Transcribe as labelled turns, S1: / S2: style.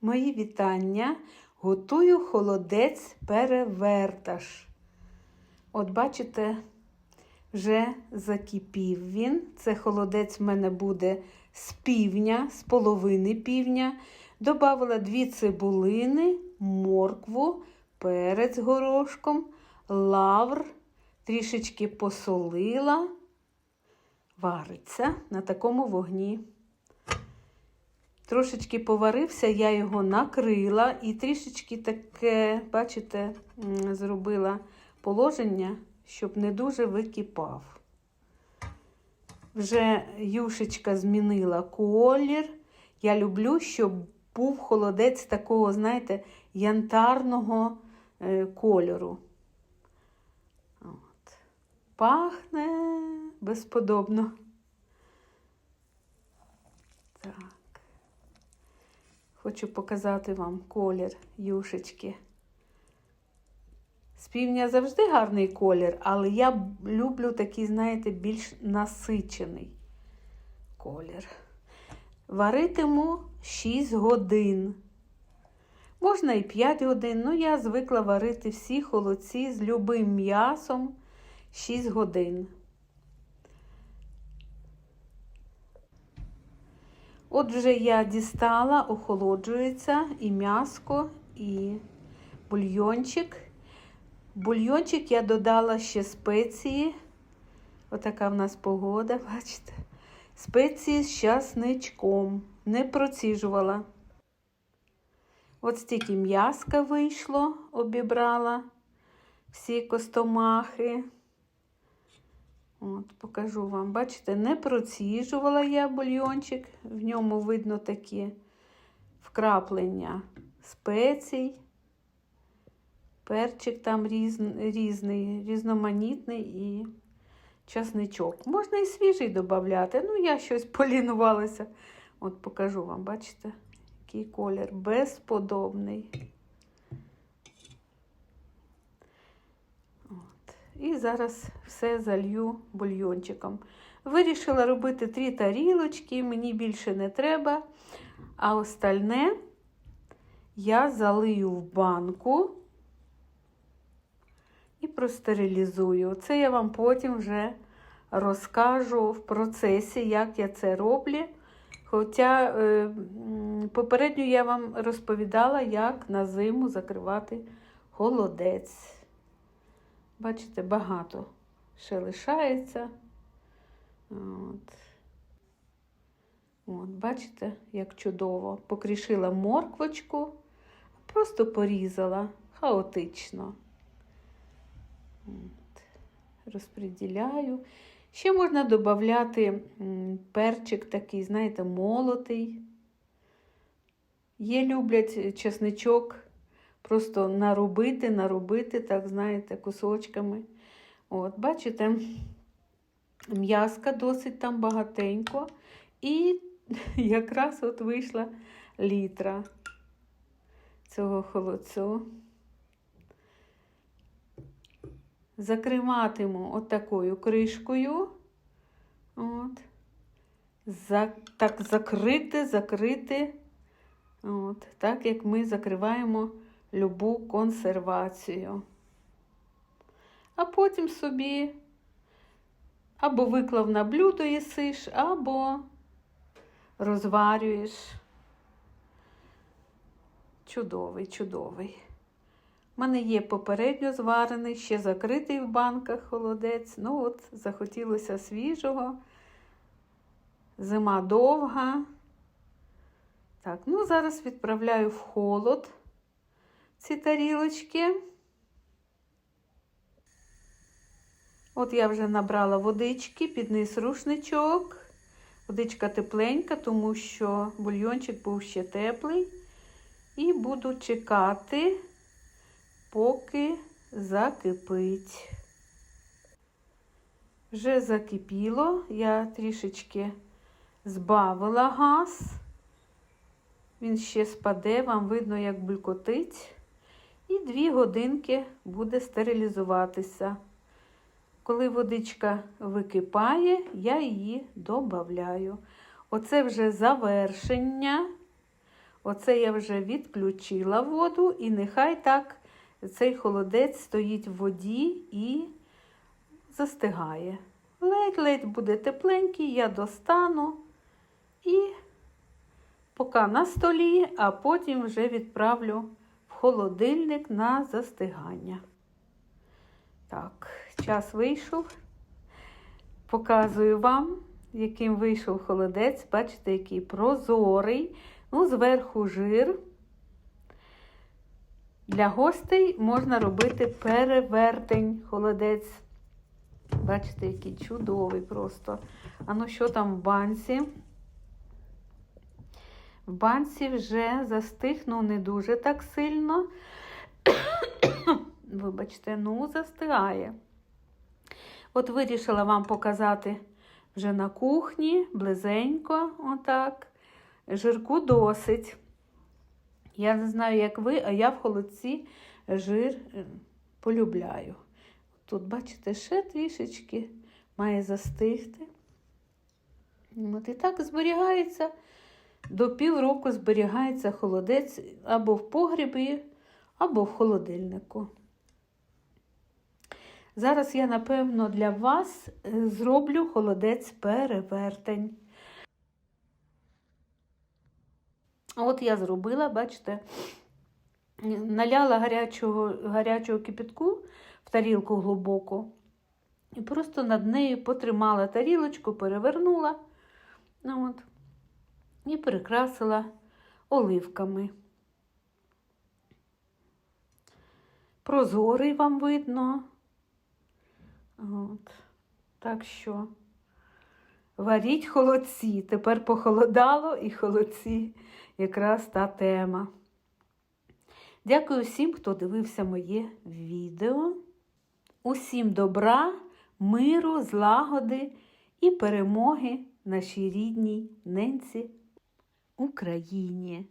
S1: Мої вітання. Готую холодець переверташ. От бачите, вже закипів він. Це холодець в мене буде з півня, з половини півня. Добавила дві цибулини, моркву, перець горошком, лавр, трішечки посолила. Вариться на такому вогні. Трошечки поварився, я його накрила і трішечки таке, бачите, зробила положення, щоб не дуже википав. Вже юшечка змінила колір. Я люблю, щоб був холодець такого, знаєте, янтарного е, кольору. От. Пахне безподобно. Так. Хочу показати вам колір юшечки. З півня завжди гарний колір, але я люблю такий, знаєте, більш насичений колір. Варитиму 6 годин. Можна і 5 годин, ну я звикла варити всі холодці з любим м'ясом 6 годин. От вже я дістала, охолоджується і м'яско, і бульйончик. Бульйончик я додала ще спеції. Отака в нас погода, бачите? Спеції з часничком. Не проціжувала. От стільки м'яска вийшло, обібрала всі костомахи. От, покажу вам. Бачите, не проціжувала я бульйончик, в ньому видно такі вкраплення спецій. Перчик там різ, різний, різноманітний і часничок. Можна і свіжий додати. Ну, я щось полінувалася. От покажу вам, бачите, який колір безподобний. І зараз все залью бульйончиком. Вирішила робити три тарілочки, мені більше не треба. А остальне я залию в банку і простерилізую. Це я вам потім вже розкажу в процесі, як я це роблю. Хоча е, попередньо я вам розповідала, як на зиму закривати холодець. Бачите, багато ще лишається. От. От, бачите, як чудово. Покрішила морквочку, просто порізала хаотично. От. Розподіляю. Ще можна додати перчик такий, знаєте, молотий. Є люблять чесничок просто наробити, наробити, так, знаєте, кусочками. От, бачите, м'яска досить там багатенько. І якраз от вийшла літра цього холодцю. Закриватиму от кришкою. От. За, так закрити, закрити. От, так як ми закриваємо любу консервацію. А потім собі або виклав на блюдо їсиш, або розварюєш. Чудовий, чудовий. У мене є попередньо зварений, ще закритий в банках холодець. Ну, от, захотілося свіжого. Зима довга. Так, ну зараз відправляю в холод ці тарілочки. От я вже набрала водички, під низ рушничок. Водичка тепленька, тому що бульйончик був ще теплий. І буду чекати, поки закипить. Вже закипіло, я трішечки збавила газ. Він ще спаде, вам видно, як булькотить. І дві годинки буде стерилізуватися. Коли водичка википає, я її додаю. Оце вже завершення. Оце я вже відключила воду, і нехай так цей холодець стоїть в воді і застигає. Ледь-ледь буде тепленький, я достану і поки на столі, а потім вже відправлю холодильник на застигання. Так, час вийшов. Показую вам, яким вийшов холодець. Бачите, який прозорий. Ну, зверху жир. Для гостей можна робити перевертень холодець. Бачите, який чудовий просто. А ну що там в банці? В банці вже застиг, ну не дуже так сильно. Вибачте, ну, застигає. От вирішила вам показати вже на кухні, близенько, отак. Жирку досить. Я не знаю, як ви, а я в холодці жир е, полюбляю. Тут, бачите, ще трішечки має застигти. От і так зберігається, до півроку зберігається холодець або в погрібі, або в холодильнику. Зараз я, напевно, для вас е, зроблю холодець перевертень. От я зробила, бачите, наляла гарячого, гарячого кипятку в тарілку глибоку. І просто над нею потримала тарілочку, перевернула ну от, і прикрасила оливками. Прозорий вам видно. От. Так що варіть холодці. Тепер похолодало і холодці якраз та тема. Дякую всім, хто дивився моє відео. Усім добра, миру, злагоди і перемоги нашій рідній ненці Україні.